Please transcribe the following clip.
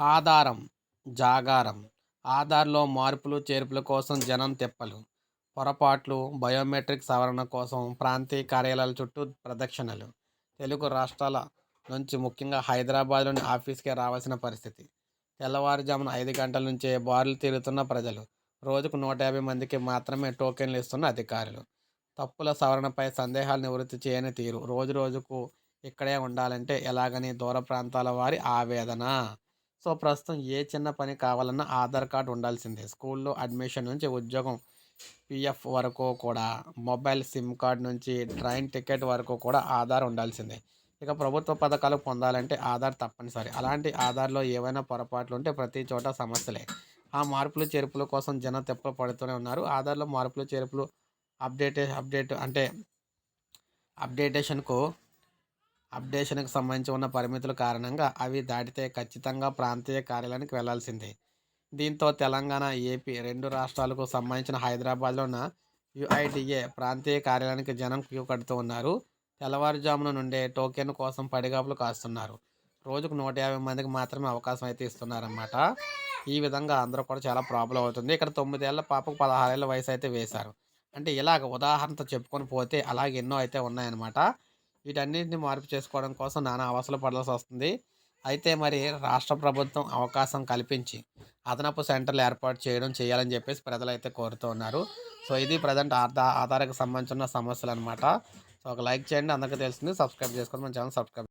ఆధారం జాగారం ఆధార్లో మార్పులు చేర్పుల కోసం జనం తిప్పలు పొరపాట్లు బయోమెట్రిక్ సవరణ కోసం ప్రాంతీయ కార్యాలయాల చుట్టూ ప్రదక్షిణలు. తెలుగు రాష్ట్రాల నుంచి ముఖ్యంగా హైదరాబాద్లోని ఆఫీస్కే రావాల్సిన పరిస్థితి. తెల్లవారుజామున ఐదు గంటల నుంచే బారులు తిరుగుతున్న ప్రజలు రోజుకు నూట యాభై మందికి మాత్రమే టోకెన్లు ఇస్తున్న అధికారులు. తప్పుల సవరణపై సందేహాలు నివృత్తి చేయని తీరు. రోజు రోజుకు ఇక్కడే ఉండాలంటే ఎలాగని దూర ప్రాంతాల వారి ఆవేదన? సో ప్రస్తుతం ఏ చిన్న పని కావాలన్నా ఆధార్ కార్డు ఉండాల్సిందే. స్కూల్లో అడ్మిషన్ నుంచి ఉద్యోగం పిఎఫ్ వరకు కూడా మొబైల్ సిమ్ కార్డ్ నుంచి ట్రైన్ టికెట్ వరకు కూడా ఆధార్ ఉండాల్సిందే. ఇక ప్రభుత్వ పథకాలు పొందాలంటే ఆధార్ తప్పనిసరి. అలాంటి ఆధార్లో ఏవైనా పొరపాట్లు ఉంటే ప్రతి చోట సమస్యలే. ఆ మార్పులు చేర్పుల కోసం జనం తెప్పలు పడుతూనే ఉన్నారు. ఆధార్లో మార్పులు చేర్పులు అప్డేటే అప్డేట్ అంటే అప్డేటేషన్కు అప్డేషన్కి సంబంధించి ఉన్న పరిమితుల కారణంగా అవి దాటితే ఖచ్చితంగా ప్రాంతీయ కార్యాలయానికి వెళ్ళాల్సిందే. దీంతో తెలంగాణ ఏపీ రెండు రాష్ట్రాలకు సంబంధించిన హైదరాబాద్లో ఉన్న యుఐడిఏ ప్రాంతీయ కార్యాలయానికి జనం క్యూ కడుతూ ఉన్నారు. తెల్లవారుజామున నుండే టోకెన్ కోసం పడిగాపులు కాస్తున్నారు. రోజుకు నూట యాభై మందికి మాత్రమే అవకాశం అయితే ఇస్తున్నారన్నమాట. ఈ విధంగా అందరూ కూడా చాలా ప్రాబ్లం అవుతుంది. ఇక్కడ తొమ్మిదేళ్ళ పాపకు పదహారేళ్ళ వయసు అయితే వేశారు. అంటే ఇలాగ ఉదాహరణతో చెప్పుకొని పోతే అలాగే ఎన్నో అయితే ఉన్నాయన్నమాట. వీటన్నిటిని మార్పు చేసుకోవడం కోసం నానా అవసరం పడాల్సి వస్తుంది. అయితే మరి రాష్ట్ర ప్రభుత్వం అవకాశం కల్పించి అదనపు సెంటర్లు ఏర్పాటు చేయడం చేయాలని చెప్పేసి ప్రజలు అయితే కోరుతూ ఉన్నారు. సో ఇది ప్రజెంట్ ఆధార ఆధారకు సంబంధించిన సమస్యలు అనమాట సో ఒక లైక్ చేయండి. అందరికీ తెలిసింది సబ్స్క్రైబ్ చేసుకోండి. మన ఛానల్ సబ్స్క్రైబ్